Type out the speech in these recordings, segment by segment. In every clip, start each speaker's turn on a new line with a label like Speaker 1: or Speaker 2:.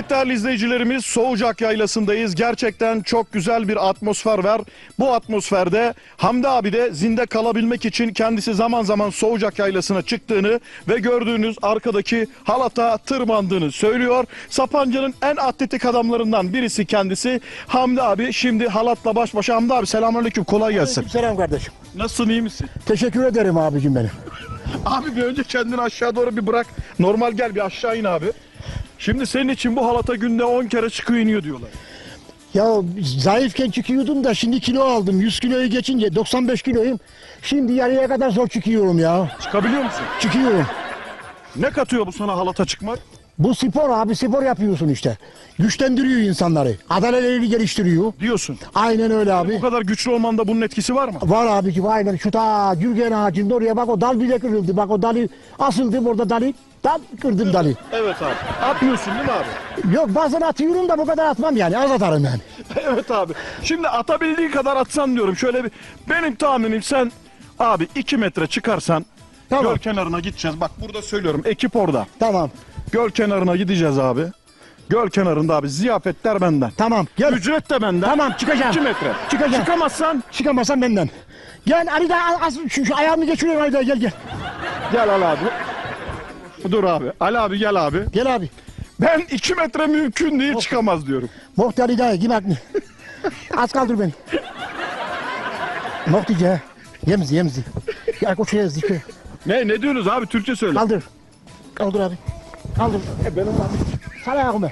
Speaker 1: Evet değerli izleyicilerimiz Soğucak Yaylası'ndayız. Gerçekten çok güzel bir atmosfer var. Bu atmosferde Hamdi abi de zinde kalabilmek için kendisi zaman zaman Soğucak Yaylası'na çıktığını ve gördüğünüz arkadaki halata tırmandığını söylüyor. Sapanca'nın en atletik adamlarından birisi kendisi Hamdi abi. Şimdi halatla baş başa Hamdi abi selamünaleyküm kolay gelsin.
Speaker 2: Selam kardeşim.
Speaker 1: Nasılsın iyi misin?
Speaker 2: Teşekkür ederim abicim benim.
Speaker 1: Abi bir önce kendini aşağı doğru bir bırak. Normal gel bir aşağı in abi. Şimdi senin için bu halata günde 10 kere çıkıyor iniyor diyorlar.
Speaker 2: Ya zayıfken çıkıyordum da şimdi kilo aldım. 100 kiloyu geçince 95 kiloyum. Şimdi yarıya kadar zor çıkıyorum ya.
Speaker 1: Çıkabiliyor musun?
Speaker 2: Çıkıyorum.
Speaker 1: Ne katıyor bu sana halata çıkmak?
Speaker 2: Bu spor abi spor yapıyorsun işte. Güçlendiriyor insanları. Adalelerini geliştiriyor.
Speaker 1: Diyorsun.
Speaker 2: Aynen öyle
Speaker 1: Bu
Speaker 2: abi.
Speaker 1: kadar güçlü olmanda bunun etkisi var mı?
Speaker 2: Var abicim aynen şu ta gürgen ağacının oraya bak o dal bile kırıldı. Bak o dalı asıldım orada dalı. Dal kırdım dalı.
Speaker 1: Evet abi. Atmıyorsun değil mi abi?
Speaker 2: Yok bazen atıyorum da bu kadar atmam yani az atarım yani.
Speaker 1: evet abi. Şimdi atabildiği kadar atsan diyorum. Şöyle bir benim tahminim sen abi 2 metre çıkarsan
Speaker 2: Tamam.
Speaker 1: göl kenarına gideceğiz. Bak burada söylüyorum. Ekip orada.
Speaker 2: Tamam
Speaker 1: Göl kenarına gideceğiz abi. Göl kenarında abi ziyafetler benden.
Speaker 2: tamam gel.
Speaker 1: Ücret de benden.
Speaker 2: Tamam, çıkacağım.
Speaker 1: 2 metre.
Speaker 2: Çıkacağım.
Speaker 1: Çıkamazsan
Speaker 2: Çıkamazsan benden. Gel Ali da az şu, şu ayağımı geçiriyorum Ali gel gel.
Speaker 1: gel Ali abi. Dur abi. Ali abi gel abi.
Speaker 2: Gel abi.
Speaker 1: Ben 2 metre mümkün değil çıkamaz diyorum.
Speaker 2: Mohti Ali da gel bak. Az kaldır beni. Mohti ce. Yemzi yemzi. Ya koş yemzi. şöyle.
Speaker 1: Ne ne diyorsunuz abi Türkçe söyle.
Speaker 2: Kaldır. Kaldır abi. Kaldır. E benim abi. Sal ayağımı.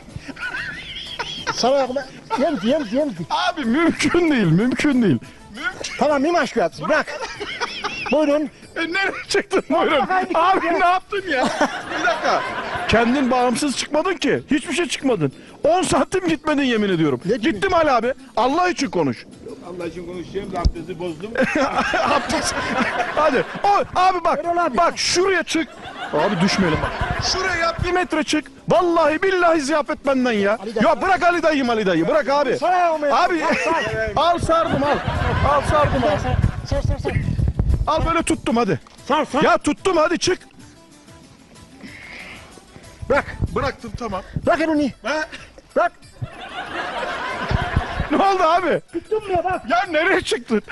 Speaker 2: Sal ayağımı. Yemzi yemzi yemzi.
Speaker 1: Abi mümkün değil mümkün değil.
Speaker 2: Tamam miyim aşkı at. Bırak. Buyurun.
Speaker 1: E nereye çıktın buyurun? Abi ne yaptın ya? Bir dakika. Kendin bağımsız çıkmadın ki. Hiçbir şey çıkmadın. 10 santim gitmedin yemin ediyorum.
Speaker 2: Ne gibi?
Speaker 1: Gittim Ali abi. Allah için konuş.
Speaker 3: Allah için konuşacağım da abdesti bozdum.
Speaker 1: Abdest. Hadi. O, abi bak.
Speaker 2: Abi.
Speaker 1: Bak şuraya çık. Abi düşmeyelim bak. Şuraya bir metre çık. Vallahi billahi ziyafet benden ya. Ya bırak Ali dayıyım Ali dayı. Bırak abi. Abi al sardım al. Al sardım al.
Speaker 2: Sar sar sar.
Speaker 1: Al böyle tuttum hadi.
Speaker 2: Sar sar.
Speaker 1: Ya tuttum hadi çık. Bırak. Bıraktım tamam.
Speaker 2: Bırak elini. Bırak.
Speaker 1: Ne oldu abi?
Speaker 2: Tuttum ya bak.
Speaker 1: Ya nereye çıktın?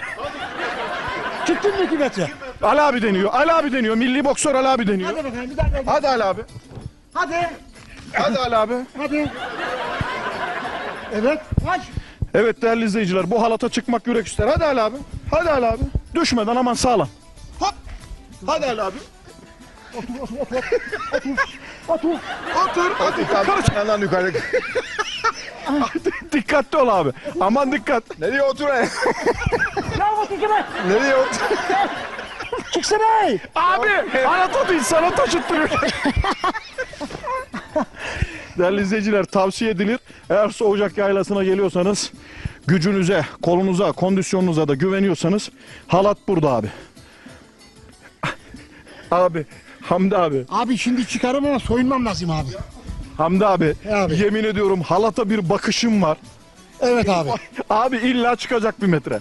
Speaker 2: Çıktın mı iki metre?
Speaker 1: Ali abi deniyor. Ali abi deniyor. Milli boksör Ali abi deniyor.
Speaker 2: Hadi bakalım bir dakika.
Speaker 1: Hadi Ali abi.
Speaker 2: Hadi.
Speaker 1: Hadi Ali abi.
Speaker 2: Hadi. Evet. Kaç.
Speaker 1: Evet değerli izleyiciler bu halata çıkmak yürek ister. Hadi Ali abi. Hadi Ali abi. Düşmeden aman sağlam. Hop. Hadi Ali abi.
Speaker 2: Otur.
Speaker 1: Otur. Hadi karış.
Speaker 3: Yandan yukarı.
Speaker 1: Dikkatli ol abi. Aman dikkat.
Speaker 3: Nereye otur?
Speaker 2: Ya otur kime?
Speaker 3: Nereye otur?
Speaker 2: Çıksana.
Speaker 1: Abi halata değil sana taşıttırıyor. Değerli izleyiciler tavsiye edilir. Eğer Soğucak Yaylası'na geliyorsanız gücünüze, kolunuza, kondisyonunuza da güveniyorsanız halat burada abi. Abi, Hamdi abi,
Speaker 2: Abi şimdi çıkarım ama soyunmam lazım abi.
Speaker 1: Hamdi abi,
Speaker 2: Abi.
Speaker 1: yemin ediyorum halata bir bakışım var.
Speaker 2: Evet abi.
Speaker 1: Abi illa çıkacak bir metre.